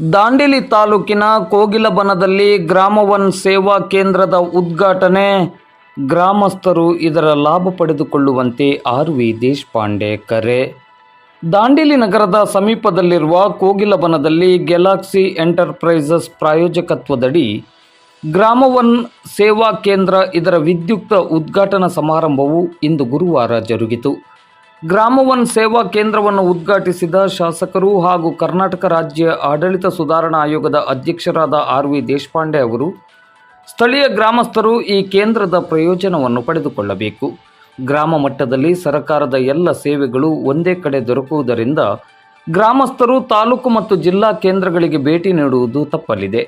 ದಾಂಡೇಲಿ ತಾಲೂಕಿನ ಕೋಗಿಲಬನದಲ್ಲಿ ಗ್ರಾಮವನ್ ಸೇವಾ ಕೇಂದ್ರದ ಉದ್ಘಾಟನೆ. ಗ್ರಾಮಸ್ಥರು ಇದರ ಲಾಭ ಪಡೆದುಕೊಳ್ಳುವಂತೆ ಆರ್ ವಿ ದೇಶಪಾಂಡೆ ಕರೆ. ದಾಂಡೇಲಿ ನಗರದ ಸಮೀಪದಲ್ಲಿರುವ ಕೋಗಿಲಬನದಲ್ಲಿ ಗೆಲಾಕ್ಸಿ ಎಂಟರ್ಪ್ರೈಸಸ್ ಪ್ರಾಯೋಜಕತ್ವದಡಿ ಗ್ರಾಮವನ್ ಸೇವಾ ಕೇಂದ್ರ ಇದರ ವಿದ್ಯುಕ್ತ ಉದ್ಘಾಟನಾ ಸಮಾರಂಭವು ಇಂದು ಗುರುವಾರ ಜರುಗಿತು. ಗ್ರಾಮ ಒನ್ ಸೇವಾ ಕೇಂದ್ರವನ್ನು ಉದ್ಘಾಟಿಸಿದ ಶಾಸಕರು ಹಾಗೂ ಕರ್ನಾಟಕ ರಾಜ್ಯ ಆಡಳಿತ ಸುಧಾರಣಾ ಆಯೋಗದ ಅಧ್ಯಕ್ಷರಾದ ಆರ್ ವಿ ದೇಶಪಾಂಡೆ ಅವರು, ಸ್ಥಳೀಯ ಗ್ರಾಮಸ್ಥರು ಈ ಕೇಂದ್ರದ ಪ್ರಯೋಜನವನ್ನು ಪಡೆದುಕೊಳ್ಳಬೇಕು. ಗ್ರಾಮ ಮಟ್ಟದಲ್ಲಿ ಸರ್ಕಾರದ ಎಲ್ಲ ಸೇವೆಗಳು ಒಂದೇ ಕಡೆ ದೊರಕುವುದರಿಂದ ಗ್ರಾಮಸ್ಥರು ತಾಲೂಕು ಮತ್ತು ಜಿಲ್ಲಾ ಕೇಂದ್ರಗಳಿಗೆ ಭೇಟಿ ನೀಡುವುದು ತಪ್ಪಲಿದೆ.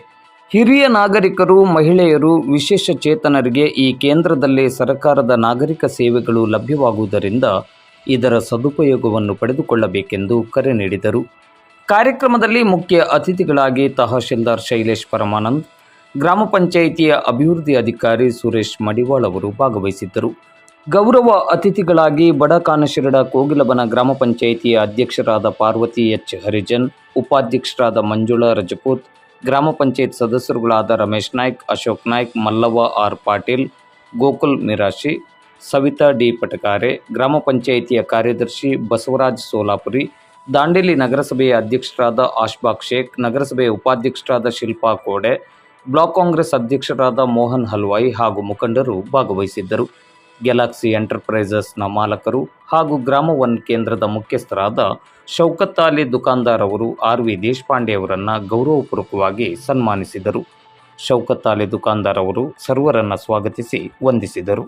ಹಿರಿಯ ನಾಗರಿಕರು, ಮಹಿಳೆಯರು, ವಿಶೇಷ ಚೇತನರಿಗೆ ಈ ಕೇಂದ್ರದಲ್ಲೇ ಸರ್ಕಾರದ ನಾಗರಿಕ ಸೇವೆಗಳು ಲಭ್ಯವಾಗುವುದರಿಂದ ಇದರ ಸದುಪಯೋಗವನ್ನು ಪಡೆದುಕೊಳ್ಳಬೇಕೆಂದು ಕರೆ ನೀಡಿದರು. ಕಾರ್ಯಕ್ರಮದಲ್ಲಿ ಮುಖ್ಯ ಅತಿಥಿಗಳಾಗಿ ತಹಶೀಲ್ದಾರ್ ಶೈಲೇಶ್ ಪರಮಾನಂದ್, ಗ್ರಾಮ ಪಂಚಾಯಿತಿಯ ಅಭಿವೃದ್ಧಿ ಅಧಿಕಾರಿ ಸುರೇಶ್ ಮಡಿವಾಳ್ ಅವರು ಭಾಗವಹಿಸಿದ್ದರು. ಗೌರವ ಅತಿಥಿಗಳಾಗಿ ಬಡ ಕಾನಶಿರಡ ಕೋಗಿಲಬನ ಗ್ರಾಮ ಪಂಚಾಯಿತಿಯ ಅಧ್ಯಕ್ಷರಾದ ಪಾರ್ವತಿ ಎಚ್. ಹರಿಜನ್, ಉಪಾಧ್ಯಕ್ಷರಾದ ಮಂಜುಳಾ ರಜಪೂತ್, ಗ್ರಾಮ ಪಂಚಾಯತ್ ಸದಸ್ಯರುಗಳಾದ ರಮೇಶ್ ನಾಯ್ಕ್, ಅಶೋಕ್ ನಾಯ್ಕ್, ಮಲ್ಲವ್ವ ಆರ್. ಪಾಟೀಲ್, ಗೋಕುಲ್ ಮಿರಾಶಿ ಸವಿತಾ ಡಿ ಪಟಕಾರೆ, ಗ್ರಾಮ ಪಂಚಾಯಿತಿಯ ಕಾರ್ಯದರ್ಶಿ ಬಸವರಾಜ್ ಸೋಲಾಪುರಿ, ದಾಂಡೇಲಿ ನಗರಸಭೆಯ ಅಧ್ಯಕ್ಷರಾದ ಆಶ್ಬಾಕ್ ಶೇಖ್, ನಗರಸಭೆಯ ಉಪಾಧ್ಯಕ್ಷರಾದ ಶಿಲ್ಪಾ ಕೋಡೆ, ಬ್ಲಾಕ್ ಕಾಂಗ್ರೆಸ್ ಅಧ್ಯಕ್ಷರಾದ ಮೋಹನ್ ಹಲ್ವಾಯಿ ಹಾಗೂ ಮುಖಂಡರು ಭಾಗವಹಿಸಿದ್ದರು. ಗ್ಯಾಲಕ್ಸಿ ಎಂಟರ್ಪ್ರೈಸಸ್ನ ಮಾಲಕರು ಹಾಗೂ ಗ್ರಾಮ ಒನ್ ಕೇಂದ್ರದ ಮುಖ್ಯಸ್ಥರಾದ ಶೌಕತ್ ಅಲಿ ದುಕಾನ್ದಾರ್ ಅವರು ಆರ್ ವಿ ದೇಶಪಾಂಡೆ ಅವರನ್ನು ಗೌರವಪೂರ್ವಕವಾಗಿ ಸನ್ಮಾನಿಸಿದರು. ಶೌಕತ್ ಅಲಿ ದುಕಾನ್ದಾರ್ ಅವರು ಸರ್ವರನ್ನು ಸ್ವಾಗತಿಸಿ ವಂದಿಸಿದರು.